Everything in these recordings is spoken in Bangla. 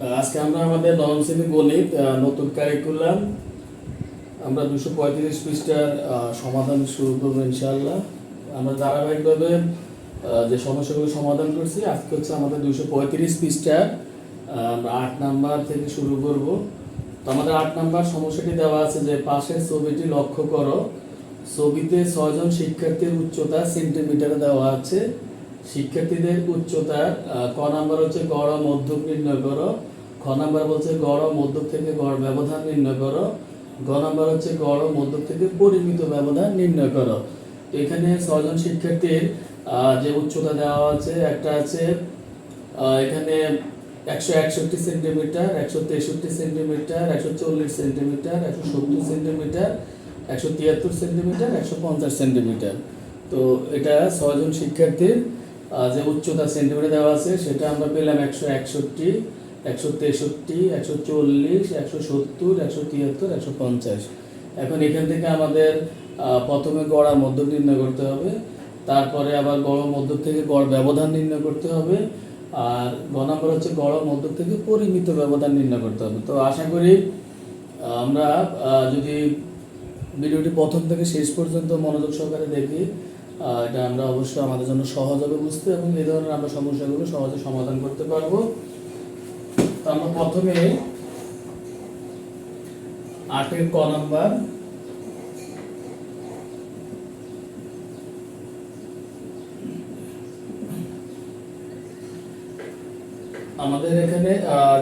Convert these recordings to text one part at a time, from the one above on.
আজকে আমরা আমাদের নবম শ্রেণি গণিত নতুন কারিকুলাম আমরা দুশো পঁয়ত্রিশ পৃষ্ঠার সমাধান শুরু করব ইনশাআল্লাহ। আমরা ধারাবাহিকভাবে যে সমস্যাগুলো সমাধান করছি আজকে হচ্ছে আমাদের দুশো পঁয়ত্রিশ পৃষ্ঠার আমরা আট নাম্বার থেকে শুরু করব। তো আমাদের আট নাম্বার সমস্যাটি দেওয়া আছে যে পাশের ছবিটি লক্ষ্য করো। ছবিতে ছয়জন শিক্ষার্থীর উচ্চতা সেন্টিমিটারে দেওয়া আছে। শিক্ষার্থীদের উচ্চতার আহ, ক নাম্বার হচ্ছে গড় মধ্যক নির্ণয় করো। খ নাম্বার বলছে গড়, মধ্যক থেকে গড় ব্যবধান নির্ণয় করো। গ নাম্বার হচ্ছে গড়, মধ্যক থেকে পরিমিত ব্যবধান নির্ণয় করো। এখানে ছয়জন শিক্ষার্থীর যে উচ্চতা দেওয়া আছে, একটা আছে এখানে একশো একষট্টি সেন্টিমিটার, একশো তেষট্টি সেন্টিমিটার, একশো চল্লিশ সেন্টিমিটার, একশো সত্তর সেন্টিমিটার, একশো তিয়াত্তর সেন্টিমিটার, একশো পঞ্চাশ সেন্টিমিটার। তো এটা ছয়জন শিক্ষার্থীর যে উচ্চতা সেন্টিমিটার দেওয়া আছে, সেটা আমরা পেলাম একশো একষট্টি। একশো তেষট্টি, একশো চল্লিশ, একশো সত্তর, একশো তিয়াত্তর, একশো পঞ্চাশ। এখন এখান থেকে আমাদের প্রথমে গড় আর মধ্য নির্ণয় করতে হবে। তারপরে আবার গড় ও মধ্য থেকে গড় ব্যবধান নির্ণয় করতে হবে। আর গ নম্বর হচ্ছে গড় ও মধ্য থেকে পরিমিত ব্যবধান নির্ণয় করতে হবে। তো আশা করি আমরা যদি ভিডিওটি প্রথম থেকে শেষ পর্যন্ত মনোযোগ সহকারে দেখি এটা আমরা অবশ্যই আমাদের জন্য সহজ হবে বুঝতে এবং এই ধরনের আমরা সমস্যাগুলো সহজে সমাধান করতে পারব। আমরা প্রথমে আটের ক নাম্বার আমাদের এখানে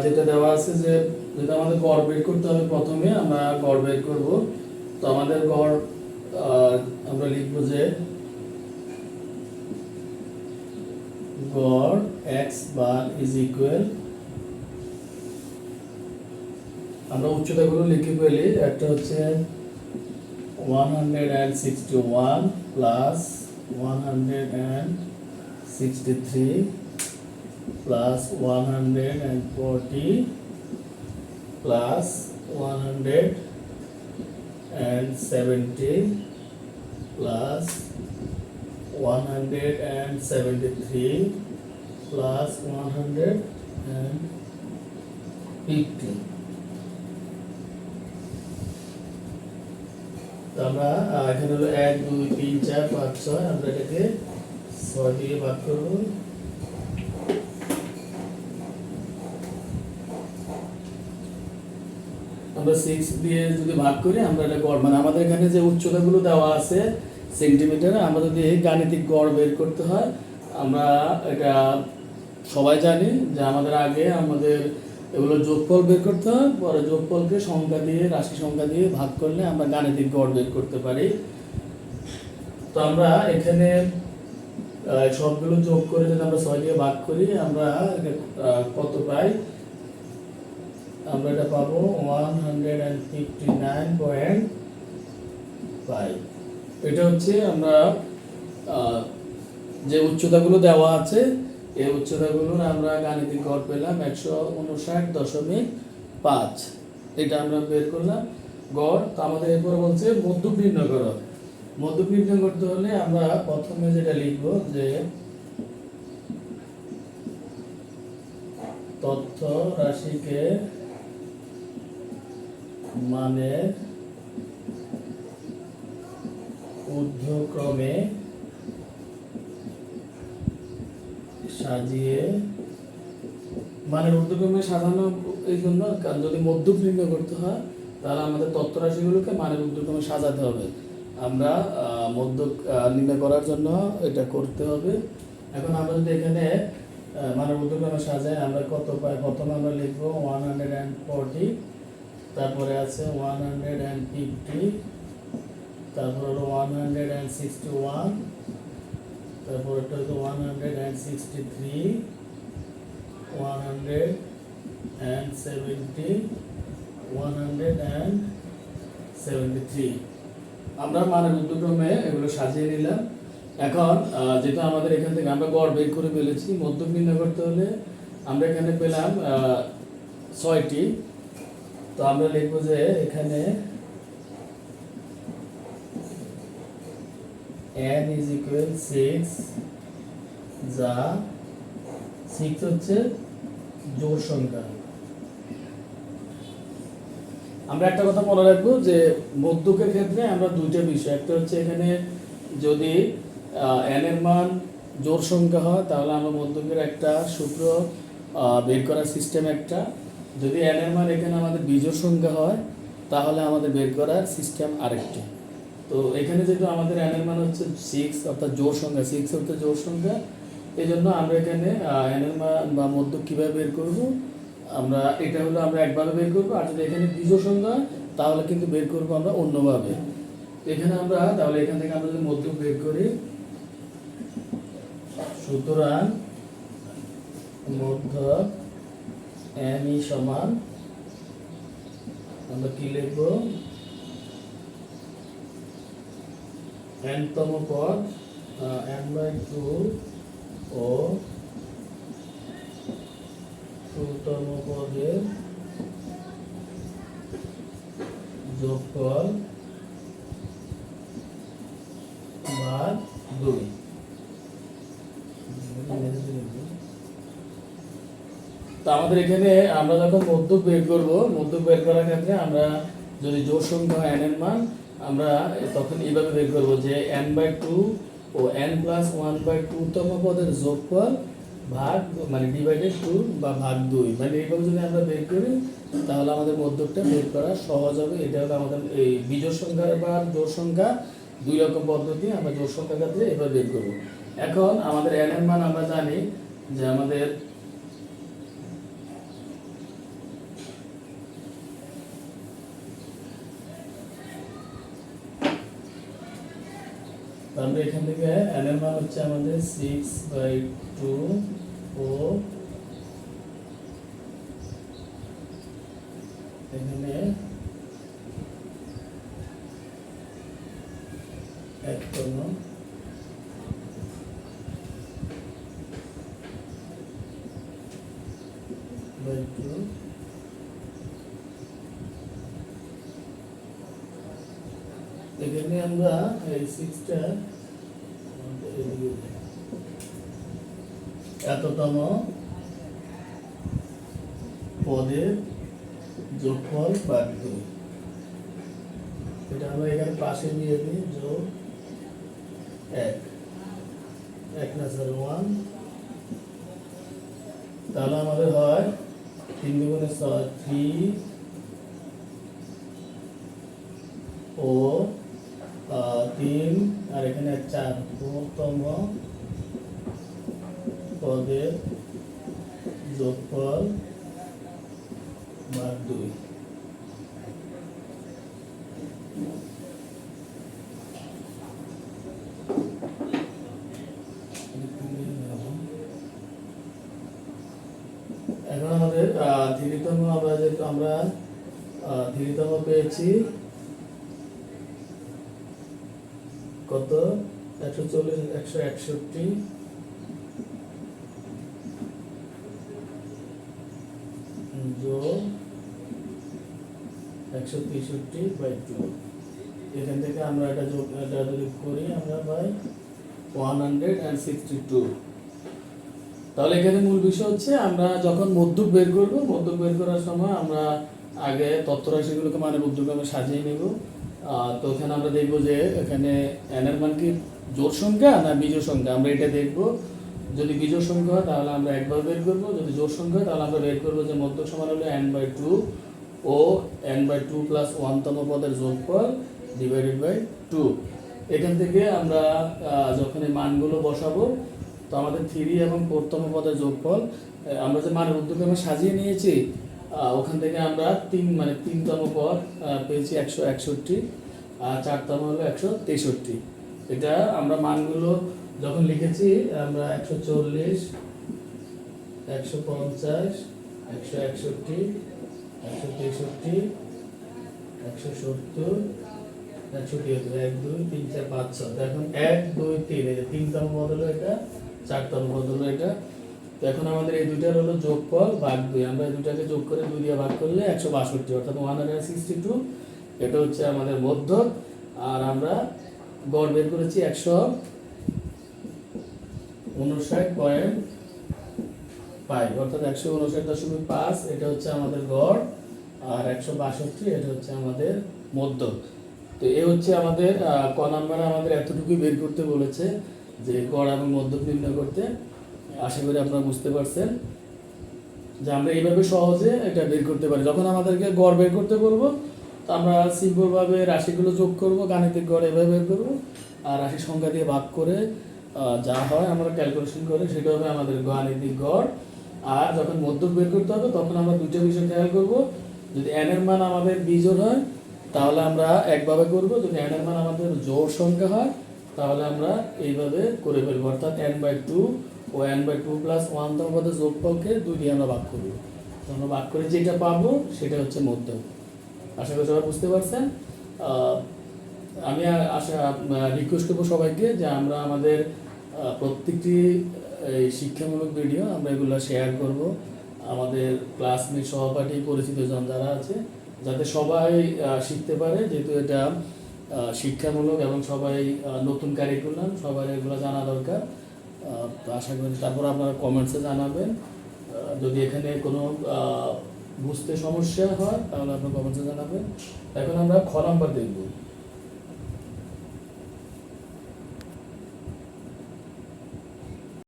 যেটা দেওয়া আছে যে যেটা আমাদের গড় বের করতে হবে প্রথমে, আমরা গড় বের করব। তো আমাদের গড় আমরা লিখব যে গড় এক্স বার ইজ ইকুয়াল আমরা উচ্চতাগুলো লিখে ফেলি। একটা হচ্ছে one hundred and sixty one plus one hundred and sixty three plus 140 plus 170 plus 173 plus 150 আমরা এখানে হলো এক, দুই, তিন, চার, পাঁচ, ছয়, আমরা এটাকে ছয় দিয়ে ভাগ করব। আমরা সিক্স দিয়ে যদি ভাগ করি, আমরা এটা গড় মানে আমাদের এখানে যে উচ্চতাগুলো দেওয়া আছে সেন্টিমিটারে আমরা যদি গাণিতিক গড় বের করতে হয়, আমরা এটা সবাই জানি যে আমাদের আগে আমাদের এগুলো যোগফল বের করতে হয়, পরে যোগফলকে সংখ্যা দিয়ে, রাশি সংখ্যা দিয়ে ভাগ করলে আমরা গাণিতিক গড় বের করতে পারি। তো আমরা এখানে সবগুলো যোগ করে যদি আমরা ছয় দিয়ে ভাগ করি, আমরা কত পাই? আমরা এটা পাবো one hundred and fifty nine point five. এটা হচ্ছে আমরা যে উচ্চতাগুলো দেওয়া আছে এই উচ্চতাগুলোর আমরা গাণিতিক গড় পেলাম একশো উনষাট দশমিক পাঁচ। এটা আমরা বের করলাম। গড়, তো আমাদের এরপরে বলছে মধ্যক নির্ণয় করো করতে হলে আমরা প্রথমে যেটা লিখব যে তথ্য রাশিকে মানে ঊর্ধ্বক্রমে সাজিয়ে মানে ঊর্ধ্বক্রমে সাজানো এই জন্য কারণ যদি মধ্যক নির্ণয় করতে হয় তাহলে আমাদের তথ্য রাশিগুলোকে মানের ঊর্ধ্বক্রমে সাজাতে হবে। আমরা আহ, নির্ণয় করার জন্য এটা করতে হবে। এখন আমরা যদি এখানে মানের ঊর্ধ্বক্রমে সাজাই আমরা কত পাই? প্রথমে আমরা লিখব ওয়ান হান্ড্রেড অ্যান্ড ফোরটি তারপরে আছে ওয়ান হান্ড্রেড অ্যান্ড ফিফটি তারপর হলো one hundred and sixty one তারপর একটা হচ্ছে one hundred and sixty three one hundred and seventy one hundred and seventy three আমরা মানের উদ্যোগক্রমে এগুলো সাজিয়ে নিলাম। এখন যেটা আমাদের এখান থেকে আমরা গড় বের করে ফেলেছি মধ্যক নির্ণয় করতে হলে আমরা এখানে পেলাম ছয়টি। তো আমরা লিখব যে এখানে n is equal 6 যা 6 হচ্ছে জোড় সংখ্যা। আমরা একটা কথা মনে রাখব যে মধ্যকের ক্ষেত্রে আমরা দুইটা বিষয়, একটা হচ্ছে এখানে যদি এন এর মান জোর সংখ্যা হয়, তাহলে আমরা মধ্যকের একটা সূত্র বের করার সিস্টেম একটা। যদি এন এর মান এখানে আমাদের বিজোড় সংখ্যা হয়, তাহলে আমাদের বের করার সিস্টেম আরেকটি। তো এখানে যেহেতু আমাদের এন এর মান হচ্ছে সিক্স অর্থাৎ জোর সংখ্যা সিক্স হচ্ছে জোর সংখ্যা এই জন্য আমরা এখানে এন এর মান বা মধ্যক কীভাবে বের করব? আমরা, এটা হলো আমরা একভাবে বের করব, আর যদি এখানে বিজোড় সংখ্যা তাহলে কিন্তু বের করব আমরা অন্যভাবে। এখানে আমরা, তাহলে এখান থেকে আমরা যদি মধ্যক বের করি, সুতরাং মধ্যক এম ই সমান, আমরা কি লিখব? N তম পদ n বাই টু ও টু তম পদের যোগফল ভাগ দুই। তো আমাদের এখানে আমরা যখন মধ্যক বের করব, মধ্যক বের করার ক্ষেত্রে আমরা যদি জোর সংখ্যা n এর মান আমরা তখন এইভাবে বের করব যে n বাই টু ও n plus one by two তম পদের যোগফল ভাগ মানে ডিভাইডেড টু বা ভাগ দুই। মানে এইভাবে যদি আমরা বের করি, তাহলে আমাদের মধ্যকটা বের করা সহজ হবে। এটা হলো আমাদের এই বিজোড় সংখ্যা বা জোর সংখ্যা। দুই রকম পদ্ধতি, আমরা জোর সংখ্যার ক্ষেত্রে এভাবে বের করব। এখন আমাদের n এর মান আমরা জানি যে আমাদের তাহলে এখান থেকে এন এর মান হচ্ছে আমাদের সিক্স বাই টু ও এখানে এক তম বাই টু এখানে আমরা, এই এততম পদের যোগফল বাদ দুই এটা আমরা এখানে পাশে নিয়ে দিই, যোগ এক। এক না স্যার ওয়ান তাহলে আমাদের হয় তিন দুগুণে ছয় থ্রি ও এখানে চার প্রথম পদের যোগফল ভাগ দুই। এখন আমাদের ধীরতম আমরা যেহেতু আমরা ধীরতম পেয়েছি কত? একশো চল্লিশ, একশো একষট্টি। একশো তেষট্টি বাই টু এখান থেকে আমরা এটা যোগ, এটা যদি করি আমরা পাই one hundred and sixty two তাহলে এখানে মূল বিষয় হচ্ছে আমরা যখন মধ্যক বের করব, মধ্যক বের করার সময় আমরা আগে তথ্য রাশিগুলোকে মানে ঊর্ধ্বক্রমে সাজিয়ে নেব। তো এখানে আমরা দেখব যে এখানে এন এর মান কি জোড় সংখ্যা না বিজোড় সংখ্যা? আমরা এটা দেখব। যদি বিজোড় সংখ্যা হয়, তাহলে আমরা একবার বের করব। যদি জোড় সংখ্যা হয়, তাহলে আমরা বের করব যে মধ্যক সমান হলো এন বাই টু ও এন বাই টু প্লাস ওয়ানতম পদের যোগফল ডিভাইডেড বাই টু এখান থেকে আমরা যখন এই মানগুলো বসাবো, তো আমাদের থ্রি এবং ফোরতম পদের যোগফল আমরা যে মানের উদ্যোগে আমরা সাজিয়ে নিয়েছি ওখান থেকে আমরা তিন মানে তিনতম পদ পেয়েছি একশো একষট্টি, আর চারতম হলো একশো তেষট্টি। এটা আমরা মানগুলো যখন লিখেছি, আমরা একশো চল্লিশ, একশো পঞ্চাশ, একশো একষট্টি, একশো তেষট্টি, একশো সত্তর, একশো তিয়াত্তর, এক, দুই, তিন, চার, পাঁচ, ছয়। এখন এক, দুই, তিন, এই তিনতম পদ হলো এটা, চারতম পদ হলো এটা তো এখন আমাদের এই দুইটার হলো যোগফল ভাগ দুই। আমরা এই দুটাকে যোগ করে দুই দিয়ে ভাগ করলে একশো বাষট্টি, অর্থাৎ ওয়ান হান্ড্রেড সিক্সটি টু এটা হচ্ছে আমাদের মধ্যক আর আমরা গড় বের করেছি একশো উনষাট পয়েন্ট ফাইভ অর্থাৎ একশো উনষাট দশমিক পাঁচ, এটা হচ্ছে আমাদের গড়। আর একশো বাষট্টি, এটা হচ্ছে আমাদের মধ্যক তো এ হচ্ছে আমাদের ক নাম্বারে আমাদের এতটুকুই বের করতে বলেছে যে গড় এবং মধ্যক নির্ণয় করতে। আশা করি আপনারা বুঝতে পারছেন যে আমরা এইভাবে সহজে এটা বের করতে পারি। যখন আমাদেরকে গড় বের করতে বলব, তো আমরা সিম্পলভাবে রাশিগুলো যোগ করব, গাণিতিক গড় এভাবে বের করব, আর রাশি সংখ্যা দিয়ে ভাগ করে যা হয় আমরা ক্যালকুলেশন করে সেটা হবে আমাদের গাণিতিক গড়। আর যখন মধ্যক বের করতে হবে, তখন আমরা দুটো বিষয় খেয়াল করব। যদি n এর মান আমাদের বিজোড় হয়, তাহলে আমরা একভাবে করব। যদি n এর মান আমাদের জোড় সংখ্যা হয়, তাহলে আমরা এইভাবে করে ফেলব। অর্থাৎ এন বাই টু ও n by two plus one তো আমাদের যোগফলকে দুই দিয়ে আমরা ভাগ করব তো আমরা ভাগ করে যেটা পাবো সেটা হচ্ছে মধ্যক আশা করি সবাই বুঝতে পারছেন? আমি আশা রিকোয়েস্ট করব সবাইকে যে আমরা আমাদের প্রত্যেকটি এই শিক্ষামূলক ভিডিও আমরা এগুলো শেয়ার করব। আমাদের ক্লাসমেট সহপাঠী, পরিচিত জন যারা আছে, যাতে সবাই শিখতে পারে। যেহেতু এটা শিক্ষামূলক এবং সবাই নতুন কারিকুলাম সবার এগুলো জানা দরকার। আশা করি তারপর আপনারা কমেন্টসে জানাবেন। যদি এখানে কোনো বুঝতে সমস্যা হয়, তাহলে আপনার কমেন্টসে জানাবেন। এখন আমরা খ নাম্বার দেখব।